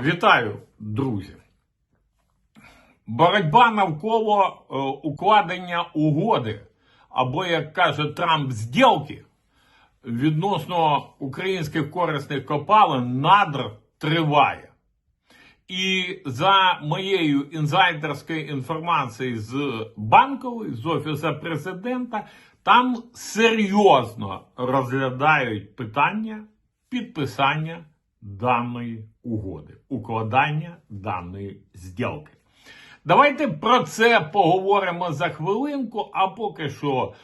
Вітаю, друзі. Боротьба навколо е, укладення угоди, або, як каже Трамп, зділки відносно українських корисних копалин надр триває. І за моєю інсайдерською інформацією з банкової, з офісу президента, там серйозно розглядають питання підписання даної угоди, укладання даної зділки. Давайте про це поговоримо за хвилинку, а поки що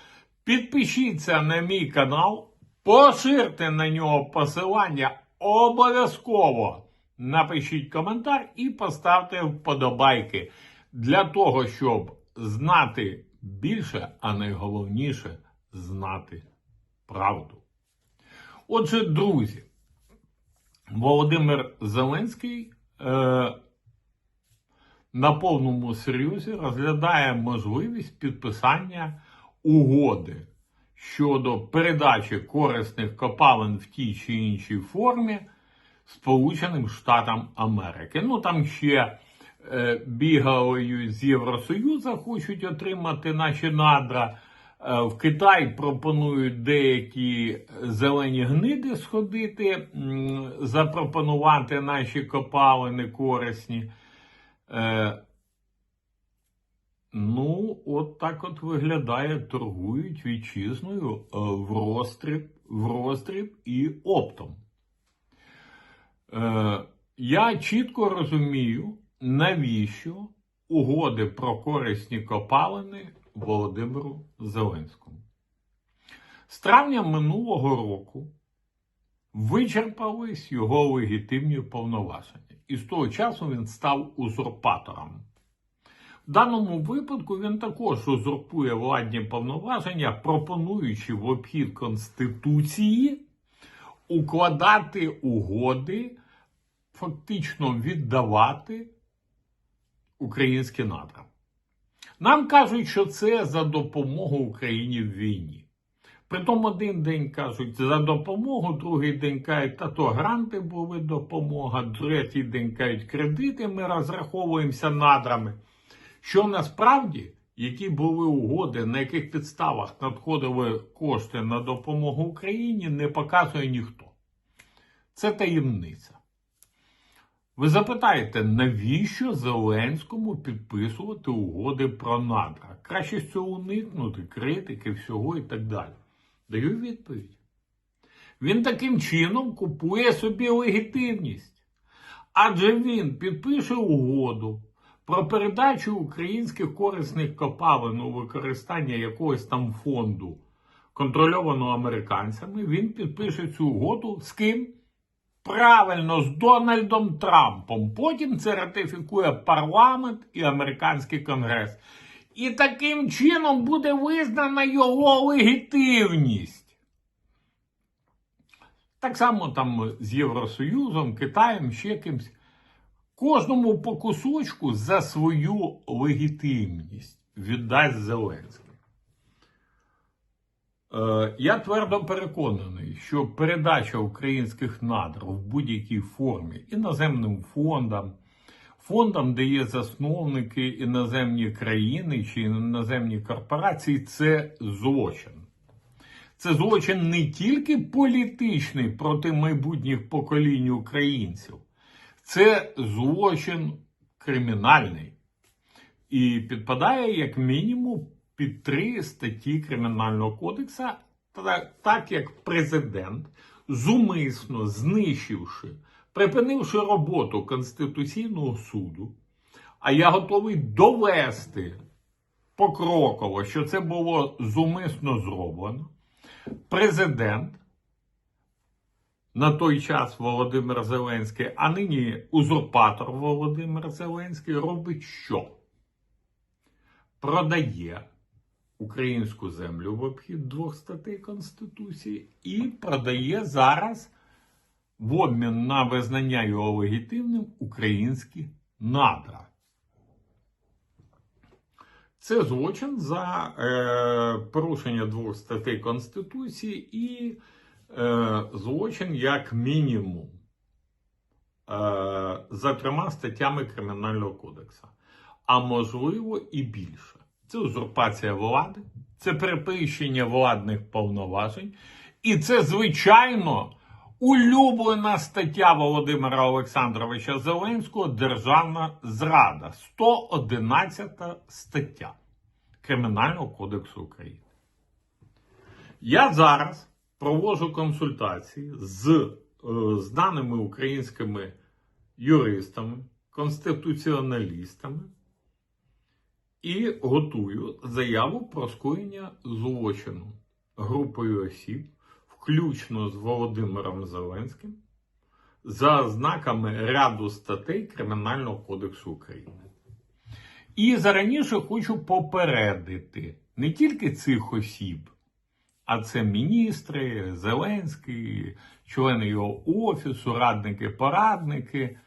підпишіться на мій канал, поширте на нього посилання обов'язково. Напишіть коментар і поставте вподобайки для того, щоб знати більше, а найголовніше знати правду. Отже, друзі, Володимир Зеленський е, на повному серйозі розглядає можливість підписання угоди щодо передачі корисних копалин в тій чи іншій формі Сполученим Штатам Америки. Ну там ще е, бігали з Євросоюзу, хочуть отримати наші надра. Е, В Китай пропонують деякі зелені гниди сходити, запропонувати наші копалини корисні. Е, Ну, от так от виглядає, торгують вітчизною е, в розтріб, в роздріб і оптом. Я чітко розумію, навіщо угоди про корисні копалини Володимиру Зеленському. З травня минулого року вичерпались його легітимні повноваження, і з того часу він став узурпатором. В даному випадку він також узурпує владні повноваження, пропонуючи в обхід Конституції укладати угоди, фактично віддавати українські надра. Нам кажуть, що це за допомогу Україні в війні. Притом один день кажуть за допомогу, другий день кажуть, та то гранти були допомога, третій день кажуть кредити, ми розраховуємося надрами. Що насправді, які були угоди, на яких підставах надходили кошти на допомогу Україні, не показує ніхто. Це таємниця. Ви запитаєте, навіщо Зеленському підписувати угоди про надра? Краще з цього уникнути, критики, всього і так далі. Даю відповідь. Він таким чином купує собі легітимність. Адже він підпише угоду про передачу українських корисних копалин у використання якогось там фонду, контрольованого американцями. Він підпише цю угоду з ким? Правильно, з Дональдом Трампом. Потім це ратифікує парламент і американський конгрес. І таким чином буде визнана його легітимність. Так само там з Євросоюзом, Китаєм, ще кимсь. Кожному по кусочку за свою легітимність віддасть Зеленський. Е, я твердо переконаний, що передача українських надр в будь-якій формі іноземним фондам, фондам, де є засновники іноземні країни чи іноземні корпорації, це злочин. Це злочин не тільки політичний проти майбутніх поколінь українців, це злочин кримінальний і підпадає як мінімум під три статті Кримінального кодексу, та- так як президент, зумисно знищивши, припинивши роботу Конституційного суду, а я готовий довести покроково, що це було зумисно зроблено, президент на той час Володимир Зеленський, а нині узурпатор Володимир Зеленський робить що? Продає українську землю в обхід двох статей Конституції і продає зараз в обмін на визнання його легітимним українські надра. Це злочин за е, порушення двох статей Конституції і е, злочин як мінімум. Е, за трьома статтями Кримінального кодексу, а можливо і більше. Це узурпація влади, це перепищення владних повноважень, і це, звичайно, улюблена стаття Володимира Олександровича Зеленського Державна зрада, 111 стаття Кримінального кодексу України. Я зараз проводжу консультації з е, знаними українськими юристами, конституціоналістами і готую заяву про скоєння злочину групою осіб, включно з Володимиром Зеленським, за ознаками ряду статей Кримінального кодексу України. І зараніше хочу попередити не тільки цих осіб, а це міністри, Зеленський, члени його офісу, радники, порадники.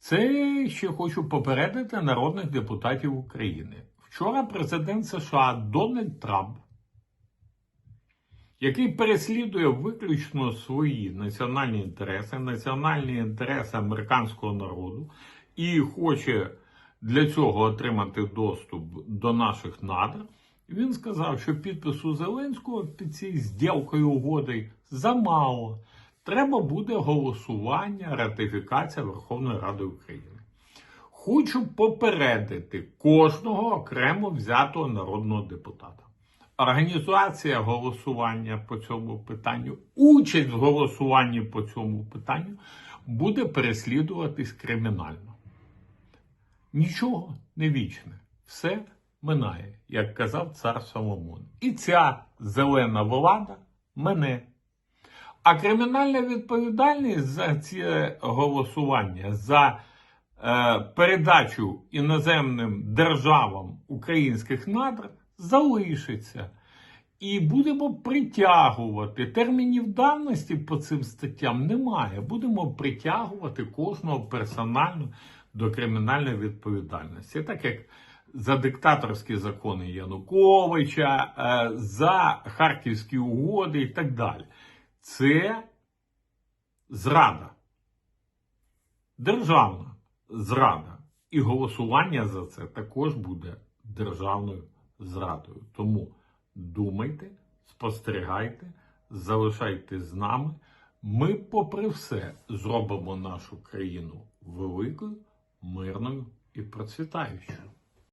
Це ще хочу попередити народних депутатів України. Вчора президент США Дональд Трамп, який переслідує виключно свої національні інтереси, національні інтереси американського народу, і хоче для цього отримати доступ до наших надр. Він сказав, що підпису Зеленського під цією зділкою угоди замало. Треба буде голосування, ратифікація Верховної Ради України. Хочу попередити кожного окремо взятого народного депутата. Організація голосування по цьому питанню, участь в голосуванні по цьому питанню буде переслідуватись кримінально. Нічого не вічне, все минає, як казав цар Соломон. І ця зелена влада мене. А кримінальна відповідальність за це голосування, за е, передачу іноземним державам українських надр залишиться. І будемо притягувати. Термінів давності по цим статтям немає. Будемо притягувати кожного персонально до кримінальної відповідальності. Так як за диктаторські закони Януковича, е, за Харківські угоди і так далі. Це зрада. Державна зрада. І голосування за це також буде державною зрадою. Тому думайте, спостерігайте, залишайтесь з нами. Ми, попри все, зробимо нашу країну великою, мирною і процвітаючою.